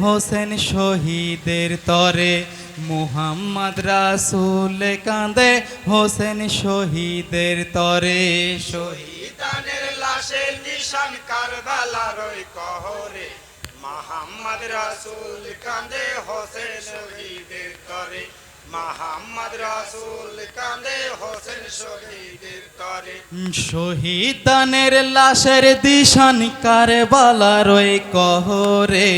হোসেন শহীদের তরে মুহাম্মদ রাসুল কাঁদে হোসেন শহীদের তরে শহীদ শহীদানের লাশের নিশান কারবালার ওই কহরে মোহাম্মদ রাসূল কাঁদে হোসেন শহীদের তরে মোহাম্মদ রাসূল কাঁদে হোসেন শহীদের তরে। শহীদানের লাশের দিশান কারবালার ওই কহরে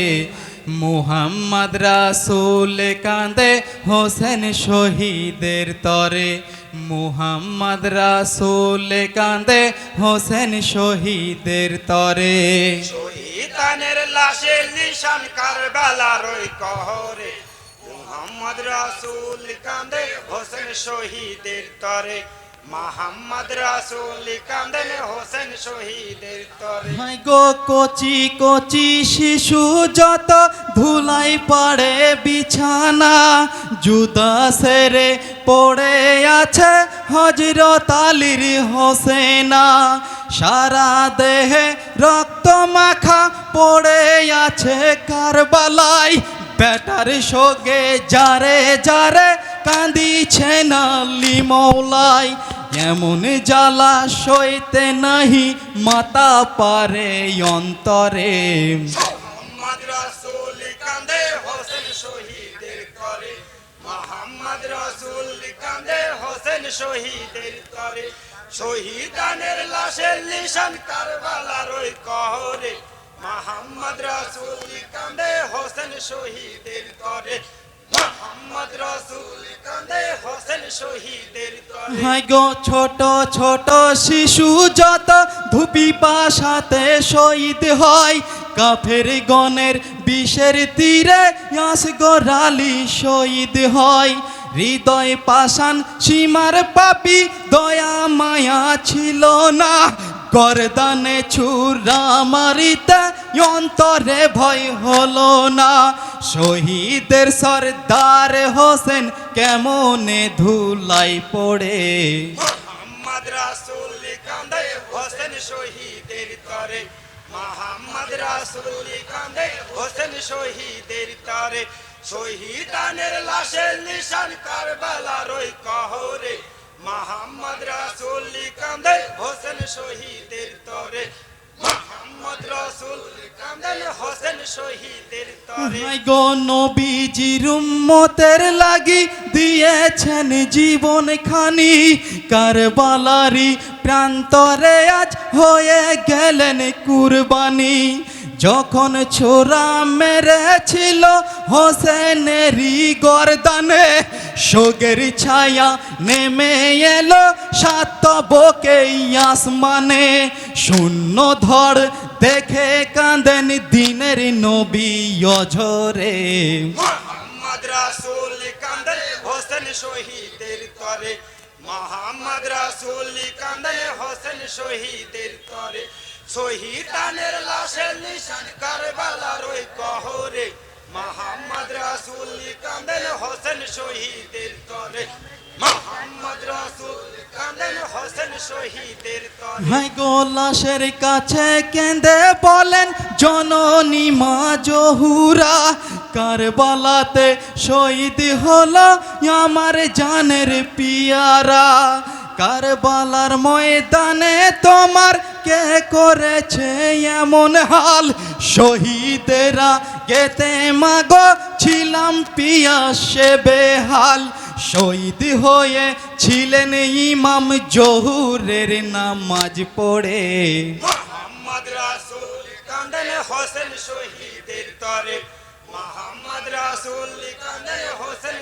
মুহাম্মদ রাসুল কাঁদে, হোসেন শহীদের তরে। মুহাম্মদ রাসুল কাঁদে, হোসেন শহীদের তরে। শহীদানের লাশের নিশান কারবালার ওই কহরে। মোহাম্মদ রাসূল কাঁদে, হোসেন শহীদের তরে। মোহাম্মদ রাসূল কাঁদে হোসেন শহীদের তরে। গো কচি কচি শিশু, যত ধুলাই পড়ে বিছানা, জুদা সেরে পড়ে আছে হজরত আলীর হোসেনা। সারা দেহে রক্ত মাখা পড়ে আছে কারবালাই বেটার সঙ্গে যারে যারে কাঁদিছে না লিমৌলাই এমন জ্বালা সইতে নাহি মাতা পারে অন্তরে। শহীদানের লাশের নিশান কারবালার ওই কহরে। মোহাম্মদ রাসূল কাঁদে, হোসেন শহীদের তরে মোহাম্মদ রাসূল হাই গো ছোট ছোট শিশু যত ধুপি পাশাতে শহীদ হয়, কাফের গণের বিষের তীরে ইয়াস গোরালি শহীদ হয়। হৃদয় পাষাণ সীমার পাপি, দয়া মায়া ছিল না গরদানে ছুরা মারিতে অন্তরে ভয় হলো না। শহীদের সর্দার হোসেন কেমনে ধুলাই পড়ে? মোহাম্মদ রাসূল কাঁদে, হোসেন শহীদের তরে। মোহাম্মদ রাসূল কাঁদে, হোসেন শহীদের তরে। শহীদানের লাশের নিশান কারবালার ওই কহরে। মোহাম্মদ রাসূল কাঁদে, হোসেন শহীদের তরে। মোহাম্মদ উম্মতের লাগি দিয়েছেন জীবন খানি। কারবালারি প্রান্তরে আজ হয়ে গেলেন কুরবানি। যখন ছোরা মেরেছিল হোসেনেরই গরদানে, শোকের ছায়া নেমে এলো সাত বকে আসমানে। শূন্য ধর দেখে কাঁদেন দিনের নবী অঝরে। রাসূল কান্দে হোসেন শহীদের তরে। মোহাম্মদ রাসূল কান্দে হোসেন শহীদের তরে। শহীদানের লাশের নিশান কারবালার ওই কহরে। মোহাম্মদ রাসূল কান্দে হোসেন শহীদের তরে। মোহাম্মদ রাসূল কান্দে হোসেন শহীদের তরে। হাই গো, লাশের কাছে কেঁদে বলেন, জননী মা জহুরা, কারবালাতে শহীদ হলো আমার জানের পিয়ারা। কারবালার ময়দানে তোমার কে করেছে এমন হাল? শহীদেরা গেতে মাগো, ছিলাম পিয়া সে বেহাল। শহীদ হয়ে ছিলেন ইমাম জহুরের নামাজ পড়ে। হোসেন শহীদের হোসেন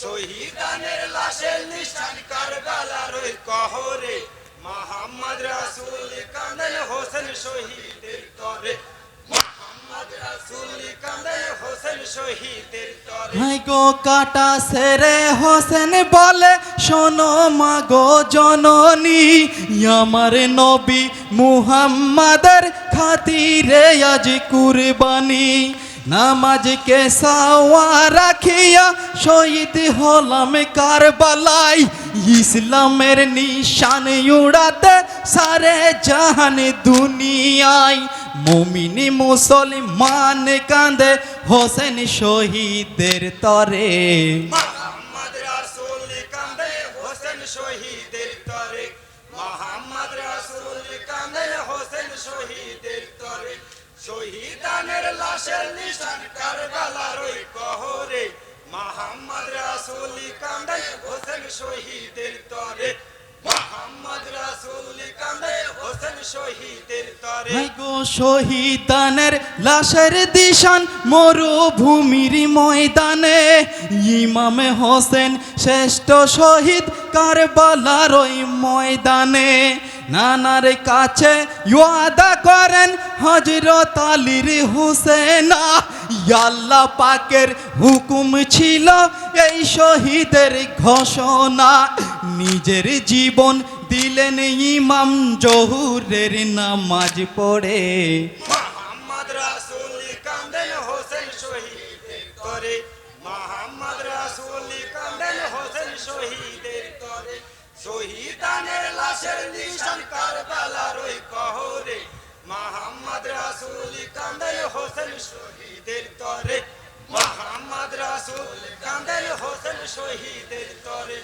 শহীদের লাশের নিশান কহরে। মোহাম্মদ হোসেন শহীদের তরে। মোহাম্মদ রাসূল কান্দেন হোসেন শহীদের তরে। হাই গো কাটা সেরে হোসেন বলে, শোনো মাগো জননী, আমার নবী মুহাম্মাদের খাতিরে আজ কুরবানি। নামাজকে সাওয়া রাখিয়া শহীদ হলাম কারবালাই ইসলামের নিশান উড়াতে সারে জাহান দুনিয়ায়। মুমিনি মুসলমান কান্দে হোসেন শহীদের তরে। শহীদানের লাশের নিশান কহরে। মোহাম্মদ রাসূল কান্দে হোসেন শহীদের তরে। মোহাম্মদ রাসূল কান্দে হোসেন শহীদের তরে। গো শহীদানের লাশের দিশান, মরুভূমির ময়দানে। ইমামে হোসেন শ্রেষ্ঠ শহীদ কারবালার ওই ময়দানে। নানার কাছে ওয়াদা করেন হজরত আলীর হুসেনা। আল্লাহ পাকের হুকুম ছিল এই শহীদের ঘোষণা। নিজের জীবন দিলেন ইমাম জহুরের নামাজ পড়ে। শহীদানের লাশের নিশান কারবালার ওই কহরে। মোহাম্মদ রাসূল কান্দল হোসেন শহীদের তরে মোহাম্মদ রাসুল কান্দল হোসেন শহীদের তরে।